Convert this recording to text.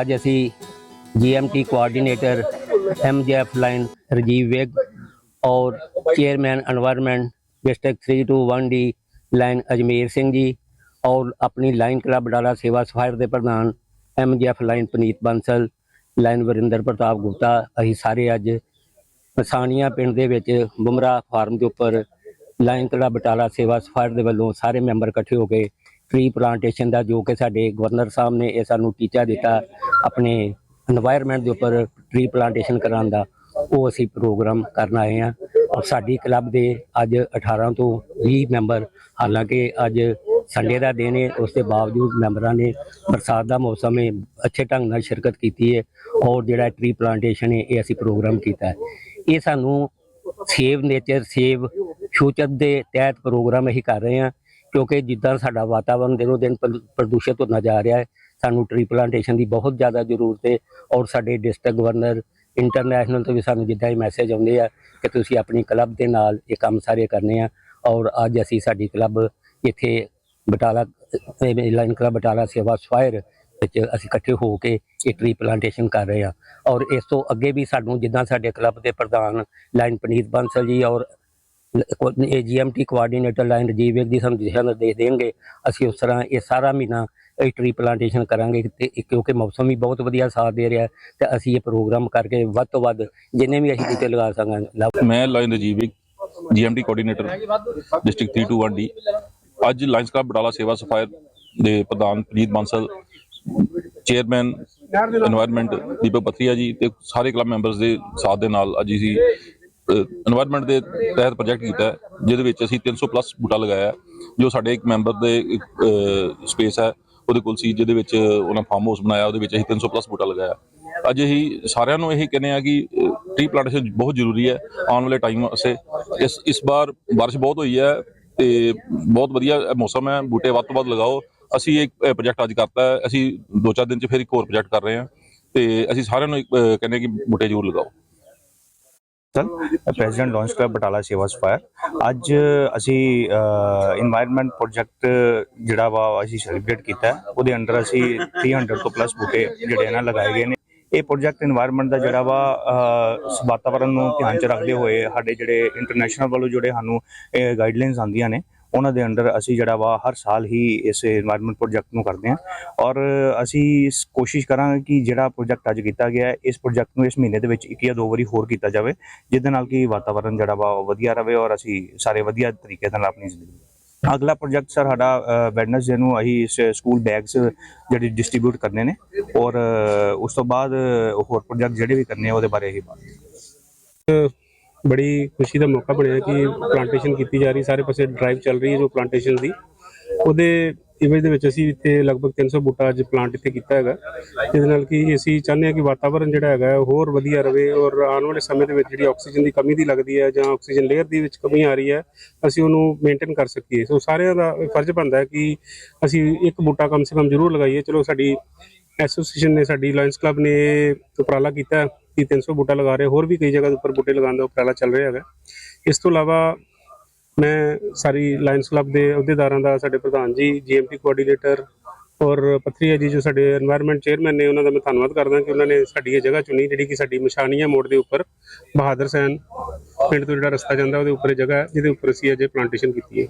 ਅੱਜ ਅਸੀਂ GMT coordinator MJF Lion Rajiv Vig और chairman environment district three two one D Lion Ajmer Singh ji ਔਰ ਆਪਣੀ line club ਡਾਲਾ ਸੇਵਾ sapphire ਦੇ ਪ੍ਰਧਾਨ MJF Lion Puneet Bansal Lion Varinder Pratap Gupta ਅਸੀਂ ਸਾਰੇ ਅੱਜ ਮਸਾਨੀਆਂ ਪਿੰਡ ਦੇ ਵਿੱਚ ਬੁਮਰਾ ਫਾਰਮ ਦੇ ਉੱਪਰ ਲਾਈਨ ਕਲੱਬ ਬਟਾਲਾ ਸੇਵਾ ਸਫਾਇਰ ਦੇ ਵੱਲੋਂ ਸਾਰੇ ਮੈਂਬਰ ਇਕੱਠੇ ਹੋ ਕੇ ਟ੍ਰੀ ਪਲਾਂਟੇਸ਼ਨ ਦਾ ਜੋ ਕਿ ਸਾਡੇ ਗਵਰਨਰ ਸਾਹਿਬ ਨੇ ਇਹ ਸਾਨੂੰ ਟੀਚਾ ਦਿੱਤਾ ਆਪਣੇ এনवायरमेंट ਦੇ ਉੱਪਰ ਟ੍ਰੀ ਪਲਾਂਟੇਸ਼ਨ ਕਰਾਉਣ ਦਾ, ਉਹ ਅਸੀਂ ਪ੍ਰੋਗਰਾਮ ਕਰਨ ਆਏ ਹਾਂ। ਔਰ ਸਾਡੀ ਕਲੱਬ ਦੇ ਅੱਜ 18 ਤੋਂ 20 ਮੈਂਬਰ ਹਾਲਾਂਕਿ ਅੱਜ ਸੰਡੇ ਦਾ ਦਿਨ ਹੈ, ਉਸ ਦੇ ਬਾਵਜੂਦ ਮੈਂਬਰਾਂ ਨੇ ਬਰਸਾਤ ਦਾ ਮੌਸਮ ਹੈ, ਅੱਛੇ ਢੰਗ ਨਾਲ ਸ਼ਿਰਕਤ ਕੀਤੀ ਹੈ, ਔਰ ਜਿਹੜਾ ਟ੍ਰੀ ਪਲਾਂਟੇਸ਼ਨ ਹੈ, ਇਹ ਅਸੀਂ ਪ੍ਰੋਗਰਾਮ ਕੀਤਾ ਹੈ। ਇਹ ਸਾਨੂੰ ਸੇਵ ਨੇਚਰ ਸੇਵ ਫਿਊਚਰ ਦੇ ਤਹਿਤ ਪ੍ਰੋਗਰਾਮ ਅਸੀਂ ਕਰ ਰਹੇ ਹਾਂ। ਕਿਉਂਕਿ ਜਿੱਦਾਂ ਸਾਡਾ ਵਾਤਾਵਰਣ ਦਿਨੋ ਦਿਨ ਪ੍ਰਦੂ- ਪ੍ਰਦੂਸ਼ਿਤ ਹੁੰਦਾ ਜਾ ਰਿਹਾ ਹੈ, ਸਾਨੂੰ ਟ੍ਰੀ ਪਲਾਂਟੇਸ਼ਨ ਦੀ ਬਹੁਤ ਜ਼ਿਆਦਾ ਜ਼ਰੂਰਤ ਹੈ ਔਰ ਸਾਡੇ ਡਿਸਟ੍ਰਿਕਟ ਗਵਰਨਰ ਇੰਟਰਨੈਸ਼ਨਲ ਤੋਂ ਵੀ ਸਾਨੂੰ ਜਿੱਦਾਂ ਹੀ ਮੈਸੇਜ ਆਉਂਦੇ ਆ ਕਿ ਤੁਸੀਂ ਆਪਣੀ ਕਲੱਬ ਦੇ ਨਾਲ ਇਹ ਕੰਮ ਸਾਰੇ ਕਰਨੇ ਆ ਔਰ ਅੱਜ ਅਸੀਂ ਸਾਡੀ ਕਲੱਬ ਇੱਥੇ ਬਟਾਲਾ ਲਾਈਨ ਕਲੱਬ ਬਟਾਲਾ ਸੇਵਾ ਸਫਾਇਰ ਵਿੱਚ ਅਸੀਂ ਇਕੱਠੇ ਹੋ ਕੇ ਇਹ ਟ੍ਰੀ ਪਲਾਂਟੇਸ਼ਨ ਕਰ ਰਹੇ ਆ ਔਰ ਇਸ ਤੋਂ ਅੱਗੇ ਵੀ ਸਾਨੂੰ ਜਿੱਦਾਂ ਸਾਡੇ ਕਲੱਬ ਦੇ ਪ੍ਰਧਾਨ ਲਾਈਨ ਪਨੀਤ ਬੰਸਲ ਜੀ ਔਰ ਇਹ GMT coordinator lion Rajiv Vig ਦੀ ਸਾਨੂੰ ਦਿਸ਼ਾ ਨਿਰਦੇਸ਼ ਦੇਣਗੇ, ਅਸੀਂ ਉਸ ਤਰ੍ਹਾਂ ਇਹ ਸਾਰਾ ਮਹੀਨਾ ਇਹ ਟ੍ਰੀ ਪਲਾਂਟੇਸ਼ਨ ਕਰਾਂਗੇ ਤੇ ਕਿਉਂਕਿ ਮੌਸਮ ਵੀ ਬਹੁਤ ਵਧੀਆ ਸਾਥ ਦੇ ਰਿਹਾ ਤੇ ਅਸੀਂ ਇਹ ਪ੍ਰੋਗਰਾਮ ਕਰਕੇ ਵੱਧ ਤੋਂ ਵੱਧ ਜਿੰਨੇ ਵੀ ਅਸੀਂ ਬੂਟੇ ਲਗਾ ਸਕਾਂਗੇ ਮੈਂ lion Rajiv Vig GMT coordinator district 321 D ਅੱਜ lions club Badala Seva sapphire ਦੇ ਪ੍ਰਧਾਨ ਪ੍ਰੀਤ ਬਾਂਸਲ ਚੇਅਰਮੈਨ এনवायरमेंट ਦੀਪਕ ਪਥਰੀਆ ਜੀ ਤੇ ਸਾਰੇ ਕਲੱਬ ਮੈਂਬਰਸ ਦੇ ਸਾਥ ਦੇ ਨਾਲ ਅੱਜ ਅਸੀਂ এনवायरमेंट ਦੇ ਤਹਿਤ ਪ੍ਰੋਜੈਕਟ ਕੀਤਾ ਜਿਹਦੇ ਵਿੱਚ ਅਸੀਂ 300 ਪਲੱਸ ਬੂਟਾ ਲਗਾਇਆ ਜੋ ਸਾਡੇ ਇੱਕ ਮੈਂਬਰ ਦੇ ਸਪੇਸ ਹੈ, ਉਹਦੇ ਕੋਲ ਸੀ, ਜਿਹਦੇ ਵਿੱਚ ਉਹਨਾਂ ਫਾਰਮ ਹਾਊਸ ਬਣਾਇਆ, ਉਹਦੇ ਵਿੱਚ ਅਸੀਂ 300 ਪਲੱਸ ਬੂਟਾ ਲਗਾਇਆ। ਅੱਜ ਇਹੀ ਸਾਰਿਆਂ ਨੂੰ ਇਹ ਕਹਿੰਦੇ ਆ ਕਿ ਟ੍ਰੀ ਪਲਾਂਟੇਸ਼ਨ ਬਹੁਤ ਜ਼ਰੂਰੀ ਹੈ, ਆਉਣ ਵਾਲੇ ਟਾਈਮ ਵਾਸਤੇ। ਇਸ ਇਸ ਵਾਰ ਬਾਰਿਸ਼ ਬਹੁਤ ਹੋਈ ਹੈ ਤੇ ਬਹੁਤ ਵਧੀਆ ਮੌਸਮ ਹੈ, ਬੂਟੇ ਵੱਧ ਤੋਂ ਵੱਧ ਲਗਾਓ। ਅਸੀਂ ਇੱਕ ਪ੍ਰੋਜੈਕਟ ਅੱਜ ਕਰਤਾ ਅਸੀਂ ਦੋ ਚਾਰ ਦਿਨ ਚ ਫਿਰ ਇੱਕ ਹੋਰ ਪ੍ਰੋਜੈਕਟ ਕਰ ਰਹੇ ਹਾਂ, ਤੇ ਅਸੀਂ ਸਾਰਿਆਂ ਨੂੰ ਕਹਿੰਦੇ ਕਿ ਬੂਟੇ ਜ਼ਰੂਰ ਲਗਾਓ। ਸਰ ਪ੍ਰੈਜ਼ੀਡੈਂਟ ਲਾਂਚ ਕਰ ਬਟਾਲਾ ਸੇਵਾ ਫਾਇਰ ਅੱਜ ਅਸੀਂ এনवायरमेंट ਪ੍ਰੋਜੈਕਟ ਜਿਹੜਾ ਵਾ ਅਸੀਂ ਸੈਲੀਬ੍ਰੇਟ ਕੀਤਾ ਉਹਦੇ ਅੰਡਰ ਅਸੀਂ 300 ਤੋਂ ਪਲੱਸ ਬੂਟੇ ਜਿਹੜੇ ਨਾ ਲਗਾਏ ਗਏ ਨੇ ਇਹ ਪ੍ਰੋਜੈਕਟ এনवायरमेंट ਦਾ ਜਿਹੜਾ ਵਾ ਵਾਤਾਵਰਣ ਨੂੰ ਧਿਆਨ ਚ ਰੱਖਦੇ ਹੋਏ, ਸਾਡੇ ਜਿਹੜੇ ਇੰਟਰਨੈਸ਼ਨਲ ਵੱਲੋਂ ਜਿਹੜੇ ਸਾਨੂੰ ਗਾਈਡਲਾਈਨਸ ਆਉਂਦੀਆਂ ਨੇ। ਉਹਨਾਂ ਦੇ ਅੰਡਰ ਅਸੀਂ ਜਿਹੜਾ ਵਾ ਹਰ ਸਾਲ ਹੀ ਇਸ এনवायरमेंट ਪ੍ਰੋਜੈਕਟ ਨੂੰ ਕਰਦੇ ਹਾਂ। ਔਰ ਅਸੀਂ ਕੋਸ਼ਿਸ਼ ਕਰਾਂਗੇ ਕਿ ਜਿਹੜਾ ਪ੍ਰੋਜੈਕਟ ਅੱਜ ਕੀਤਾ ਗਿਆ ਇਸ ਪ੍ਰੋਜੈਕਟ ਨੂੰ ਇਸ ਮਹੀਨੇ ਦੇ ਵਿੱਚ ਇੱਕ ਜਾਂ ਦੋ ਵਾਰੀ ਹੋਰ ਕੀਤਾ ਜਾਵੇ, ਜਿਹਦੇ ਨਾਲ ਕਿ ਵਾਤਾਵਰਣ ਜਿਹੜਾ ਵਾ ਵਧੀਆ ਰਹੇ ਔਰ ਅਸੀਂ ਸਾਰੇ ਵਧੀਆ ਤਰੀਕੇ ਨਾਲ ਆਪਣੀ ਜ਼ਿੰਦਗੀ ਅਗਲਾ ਪ੍ਰੋਜੈਕਟ ਸਰ ਸਾਡਾ ਵੈਡਨਸਡੇ ਨੂੰ ਅਸੀਂ ਇਸ ਸਕੂਲ ਬੈਗਸ ਜਿਹੜੇ ਡਿਸਟ੍ਰੀਬਿਊਟ ਕਰਨੇ ਨੇ ਔਰ ਉਸ ਤੋਂ ਬਾਅਦ ਹੋਰ ਪ੍ਰੋਜੈਕਟ ਜਿਹੜੇ ਵੀ ਕਰਨੇ ਆ, ਉਹਦੇ ਬਾਰੇ ਹੀ ਬਾਤ ਬੜੀ ਖੁਸ਼ੀ ਦਾ ਮੌਕਾ ਬਣਿਆ ਕਿ ਪਲਾਂਟੇਸ਼ਨ ਕੀਤੀ ਜਾ ਰਹੀ, ਸਾਰੇ ਪਾਸੇ ਡਰਾਈਵ ਚੱਲ ਰਹੀ ਹੈ ਜੋ ਪਲਾਂਟੇਸ਼ਨ ਦੀ। ਉਹਦੇ ਇਵੇਜ ਦੇ ਵਿੱਚ ਅਸੀਂ ਇੱਥੇ ਲਗਭਗ 300 ਬੂਟਾ ਅੱਜ ਪਲਾਂਟ ਇੱਥੇ ਕੀਤਾ ਹੈਗਾ। ਜਿਹਦੇ ਨਾਲ ਕਿ ਅਸੀਂ ਚਾਹੁੰਦੇ ਹਾਂ ਕਿ ਵਾਤਾਵਰਣ ਜਿਹੜਾ ਹੈਗਾ ਹੋਰ ਵਧੀਆ ਰਵੇ ਔਰ ਆਉਣ ਵਾਲੇ ਸਮੇਂ ਦੇ ਵਿੱਚ ਜਿਹੜੀ ਆਕਸੀਜਨ ਦੀ ਕਮੀ ਦੀ ਲੱਗਦੀ ਹੈ ਜਾਂ ਆਕਸੀਜਨ ਲੇਅਰ ਦੀ ਵਿੱਚ ਕਮੀ ਆ ਰਹੀ ਹੈ, ਅਸੀਂ ਉਹਨੂੰ ਮੇਨਟੇਨ ਕਰ ਸਕੀਏ। ਸੋ ਸਾਰਿਆਂ ਦਾ ਇਹ ਫਰਜ਼ ਬਣਦਾ ਹੈ ਕਿ ਅਸੀਂ ਇੱਕ ਬੂਟਾ ਕਮ ਸੇ ਕਮ ਜ਼ਰੂਰ ਲਗਾਈਏ। ਚਲੋ ਸਾਡੀ ਐਸੋਸੀਏਸ਼ਨ ਨੇ, ਸਾਡੀ ਲਾਇਨਸ ਕਲੱਬ ਨੇ ਉਪਰਾਲਾ ਕੀਤਾ। 250 300 ਬੂਟਾ ਲਗਾ ਰਹੇ ਹੋਰ ਵੀ ਕਈ ਜਗ੍ਹਾ ਦੇ ਉੱਪਰ ਬੂਟੇ ਲਗਾਉਣ ਦਾ ਉਪਰਾਲਾ ਚੱਲ ਰਿਹਾ ਹੈਗਾ। ਇਸ ਤੋਂ ਇਲਾਵਾ ਮੈਂ ਸਾਰੀ ਲਾਇਨਸ ਕਲੱਬ ਦੇ ਅਹੁਦੇਦਾਰਾਂ ਦਾ, ਸਾਡੇ ਪ੍ਰਧਾਨ ਜੀ ਜੀਐਮਪੀ ਕੋਆਰਡੀਨੇਟਰ ਔਰ ਪਥਰੀਆ ਜੀ ਜੋ ਸਾਡੇ এনवायरमेंट ਚੇਅਰਮੈਨ ਨੇ, ਉਹਨਾਂ ਦਾ ਮੈਂ ਧੰਨਵਾਦ ਕਰਦਾ ਕਿ ਉਹਨਾਂ ਨੇ ਸਾਡੀ ਇਹ ਜਗ੍ਹਾ ਚੁਣੀ, ਜਿਹੜੀ ਕਿ ਸਾਡੀ ਮਸ਼ਾਨੀਆਂ ਮੋੜ ਦੇ ਉੱਪਰ ਬਹਾਦਰ ਸੈਨ ਪਿੰਡ ਤੋਂ ਜਿਹੜਾ ਰਸਤਾ ਜਾਂਦਾ, ਉਹਦੇ ਉੱਪਰ ਜਗ੍ਹਾ, ਜਿਹਦੇ ਉੱਪਰ ਅਸੀਂ ਅਜੇ ਪਲਾਂਟੇਸ਼ਨ ਕੀਤੀ ਹੈ।